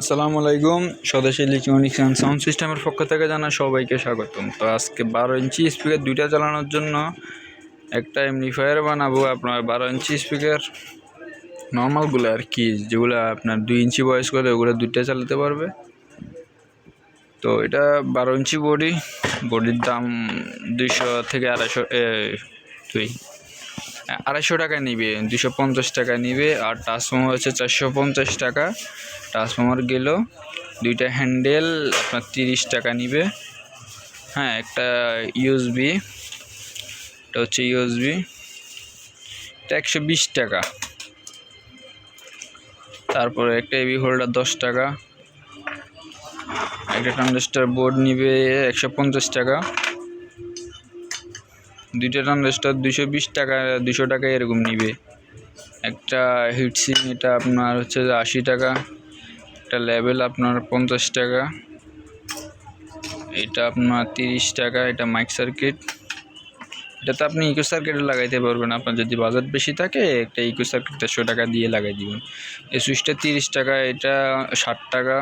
আসসালামু আলাইকুম। স্বদেশী electronics and sound সিস্টেমের পক্ষ থেকে জানা সবাইকে স্বাগতম। তো আজকে বারো ইঞ্চি স্পিকার দুইটা চালানোর জন্য একটা এমনিফায়ার বানাবো। আপনার বারো ইঞ্চি স্পিকার নর্মালগুলো আর কি, যেগুলো আপনার দুই ইঞ্চি বয়স করে, ওগুলো দুইটা চালাতে পারবে। তো এটা বারো ইঞ্চি বডি বডির দাম দুইশো থেকে আড়াইশো দুই আড়াইশো টাকা নিবে, দুশো পঞ্চাশ টাকা নিবে, আর ট্রান্সফর্মার হচ্ছে চারশো পঞ্চাশ টাকা। ট্রান্সফর্মার গেল, দুইটা হ্যান্ডেল আপনার তিরিশ টাকা নিবে। হ্যাঁ একটা ইউএসবি এটা হচ্ছে ইউএসবি এটা একশো বিশ টাকা। তারপরে একটা এবি হোল্ডার দশ টাকা। একটা ট্রানজিস্টার বোর্ড নিবে একশো পঞ্চাশ টাকা। দুইটা ট্রানজিস্টার দুশো বিশ টাকা দুশো টাকা এরকম নিবে। একটা হিটসিং এটা আপনার হচ্ছে আশি টাকা। একটা লেভেল আপনার পঞ্চাশ টাকা। এটা আপনার তিরিশ টাকা, এটা মাইক সার্কিট এটাতে আপনি ইকো সার্কিটে লাগাইতে পারবেন। আপনার যদি বাজেট বেশি থাকে, একটা ইকো সার্কিট দেড়শো টাকা দিয়ে লাগাই দিবেন। এই সুইচটা তিরিশ টাকা, এটা ষাট টাকা।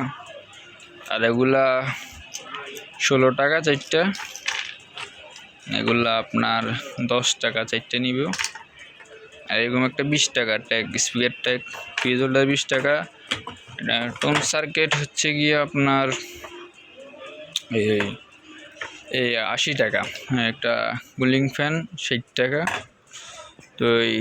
আর এগুলা ষোলো টাকা চারটা। এগুলা আপনার দশ টাকা চারটে নিবে। আর এরকম একটা বিশ টাকা tag speaker tag fridge holder বিশ টাকা। টোন সার্কিট হচ্ছে গিয়ে আপনার এই এই আশি টাকা। হ্যাঁ একটা কুলিং ফ্যান ষাট টাকা। তো এই